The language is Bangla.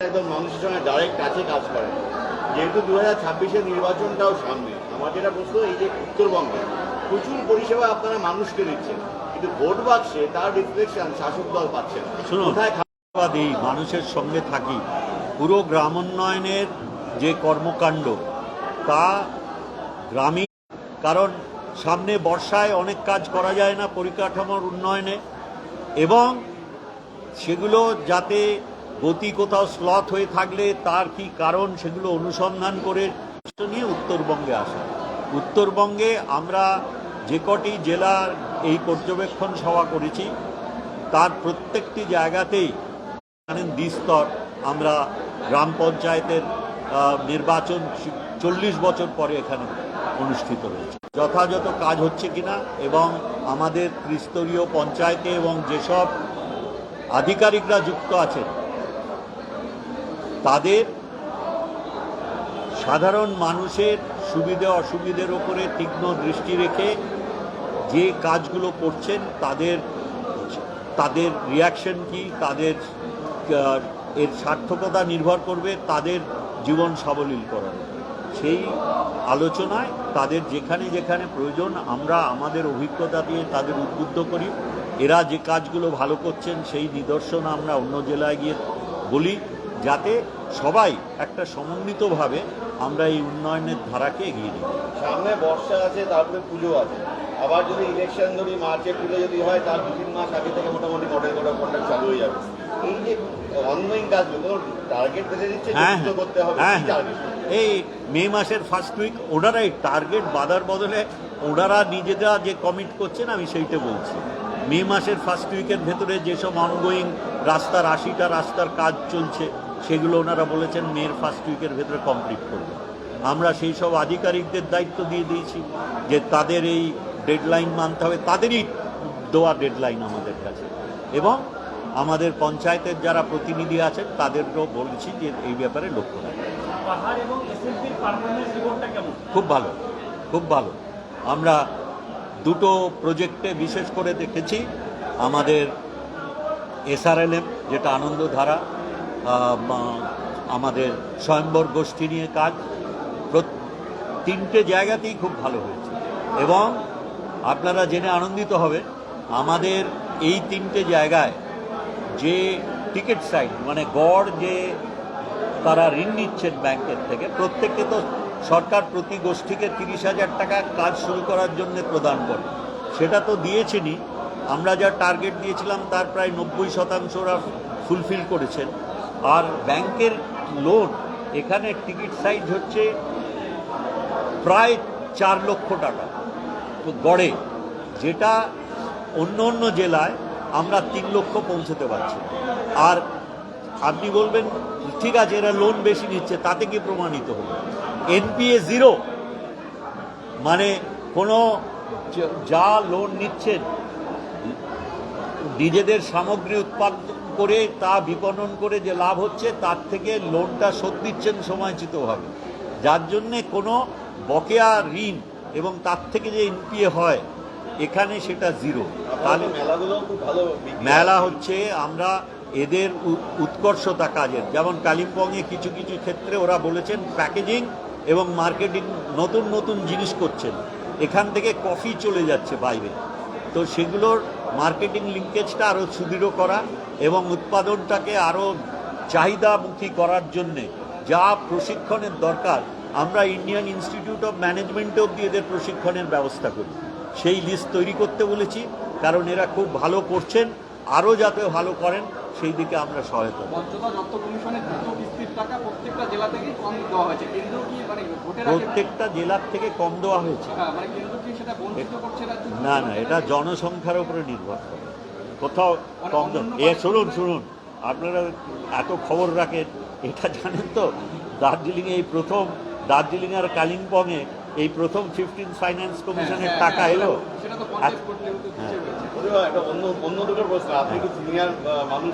একদম মানুষের সঙ্গে ডাইরেক্ট কাছে কাজ করে। যেহেতু দু হাজার ছাব্বিশের নির্বাচনটাও সামনে আমার যেটা প্রশ্ন এই যে উত্তরবঙ্গে প্রচুর পরিষেবা আপনারা মানুষকে দিচ্ছেন কিন্তু ভোট বাক্সে তার রিফ্লেকশন শাসক দল পাচ্ছে না। কোথায় ধন্যবাদ এই মানুষের সঙ্গে থাকি। পুরো গ্রামোন্নয়নের যে কর্মকাণ্ড তা গ্রামীণ কারণ সামনে বর্ষায় অনেক কাজ করা যায় না পরিকাঠামোর উন্নয়নে এবং সেগুলো যাতে গতি কোথাও স্লথ হয়ে থাকলে তার কি কারণ সেগুলো অনুসন্ধান করে নিয়ে উত্তরবঙ্গে আসা। উত্তরবঙ্গে আমরা যে কটি জেলার এই পর্যবেক্ষণ সভা করেছি, তার প্রত্যেকটি জায়গাতেই দ্বিস্তর আমরা গ্রাম পঞ্চায়েতের নির্বাচন চল্লিশ বছর পরে এখানে অনুষ্ঠিত হয়েছে। যথাযথ কাজ হচ্ছে কিনা এবং আমাদের ত্রিস্তরীয় পঞ্চায়েতে এবং যেসব আধিকারিকরা যুক্ত আছেন তাদের সাধারণ মানুষের সুবিধে অসুবিধের ওপরে তীক্ষ্ণ দৃষ্টি রেখে যে কাজগুলো করছেন, তাদের তাদের রিয়াকশন কি, তাদের এর সার্থকতা নির্ভর করবে তাদের জীবন সাবলীল করার সেই আলোচনায় তাদের যেখানে যেখানে প্রয়োজন, আমরা আমাদের অভিজ্ঞতা দিয়ে তাদের উদ্বুদ্ধ করি। এরা যে কাজগুলো ভালো করছেন, সেই নিদর্শন আমরা অন্য জেলায় গিয়ে বলি। যাতে সবাই একটা সমন্বিতভাবে আমরা এই উন্নয়নের ধারাকে এগিয়ে নিই। সামনে বর্ষা আছে তারপরে পুজো আছে। আবার যদি ইলেকশন ধরি মার্চে পুজো যদি হয় তার দু তিন মাস আগে থেকে মোটামুটি মডেল করা কন্ট্রাক্ট চালু হয়ে যাবে। এই যে অনগোয়িং কাজগুলো টার্গেট বেঁধে দিচ্ছে যে হ্যাঁ করতে হবে হ্যাঁ হ্যাঁ। এই মে মাসের ফার্স্ট উইক ওনারাই টার্গেট বাধার বদলে ওনারা নিজেরা যে কমিট করছেন আমি সেইটা বলছি। মে মাসের ফার্স্ট উইকের ভেতরে যেসব অনগোয়িং রাস্তার আশিটা রাস্তার কাজ চলছে সেগুলো ওনারা বলেছেন মেয়ের ফার্স্ট উইকের ভেতরে কমপ্লিট করবে। আমরা সেই সব আধিকারিকদের দায়িত্ব দিয়ে দিয়েছি যে তাদের এই ডেডলাইন মানতে হবে তাদেরই দেওয়া ডেডলাইন আমাদের কাছে। এবং আমাদের পঞ্চায়েতের যারা প্রতিনিধি আছেন তাদেরকেও বলছি যে এই ব্যাপারে লক্ষ্য রাখবেন কেমন? খুব ভালো খুব ভালো। আমরা দুটো প্রজেক্টে বিশেষ করে দেখেছি আমাদের এসআরএলএম যেটা আনন্দধারা আমাদের স্বয়ম্বর গোষ্ঠী নিয়ে কাজ। তিনটে জায়গাতেই খুব ভালো হয়েছে। এবং আপনারা জেনে আনন্দিত হবে, আমাদের এই তিনটে জায়গায় যে টিকিট সাইট মানে গড় যে তারা ঋণ নিচ্ছেন ব্যাংকের থেকে, প্রত্যেককে তো সরকার প্রতি গোষ্ঠীকে তিরিশ হাজার টাকা কাজ শুরু করার জন্য প্রদান করে। সেটা তো দিয়েছেনই। আমরা যা টার্গেট দিয়েছিলাম, তার প্রায় নব্বই শতাংশ ওরা ফুলফিল করেছেন। আর ব্যাংকের লোন, এখানে টিকিট সাইজ হচ্ছে প্রায় চার লক্ষ টাকা। তো গড়ে, যেটা অন্য অন্য জেলায় আমরা তিন লক্ষ পৌঁছতে পারছি। আর আপনি বলবেন, ঠিক আছে, এরা লোন বেশি নিচ্ছে, তাতে কি প্রমাণিত হলো? এনপিএ জিরো মানে কোনো যা লোন নিচ্ছেন, নিজেদের সামগ্রী উৎপাদন করে তা বিপণন করে যে লাভ হচ্ছে তার থেকে লোনটা শোধ দিচ্ছেন সময়চিতভাবে যার জন্যে কোনো বকেয়া ঋণ এবং তার থেকে যে এনপিএ হয় এখানে সেটা জিরো। তাহলে মেলাগুলো খুব ভালো মেলা হচ্ছে আমরা এদের উৎকর্ষতা কাজের। যেমন কালিম্পংয়ে কিছু কিছু ক্ষেত্রে ওরা বলেছেন প্যাকেজিং এবং মার্কেটিং নতুন নতুন জিনিস করছেন। এখান থেকে কফি চলে যাচ্ছে বাইরে। তো সেগুলোর মার্কেটিং লিঙ্কেজটা আরও সুদৃঢ় করা এবং উৎপাদনটাকে আরও চাহিদামুখী করার জন্যে যা প্রশিক্ষণের দরকার, আমরা ইন্ডিয়ান ইনস্টিটিউট অফ ম্যানেজমেন্টে অব্দি এদের প্রশিক্ষণের ব্যবস্থা করি। সেই লিস্ট তৈরি করতে বলেছি, কারণ এরা খুব ভালো করছেন আরও যাতে ভালো করেন সেই দিকে আমরা সহায়তা করব। পঞ্চগড় দত্ত কমিশনের দ্রুত কিস্তির টাকা প্রত্যেকটা জেলা থেকেই কম দেওয়া হয়েছে। কেন্দ্র কি মানে প্রত্যেকটা জেলার থেকে কম দেওয়া হয়েছে। হ্যাঁ, মানে না না এটা জনসংখ্যার উপরে নির্ভর করে। কোথাও মানে কম এ শুনুন শুনুন। আপনারা এত খবর রাখেন এটা জানেন তো? দার্জিলিংয়ে এই প্রথম দার্জিলিং আর কালিম্পংয়ে এই প্রথম ফিফটিন ফাইন্যান্স কমিশনের হ্যাঁ, টাকা হ্যাঁ, এলো। হ্যাঁ। অন্য দুটো প্রশ্ন আপনি কি সিনিয়র মানুষ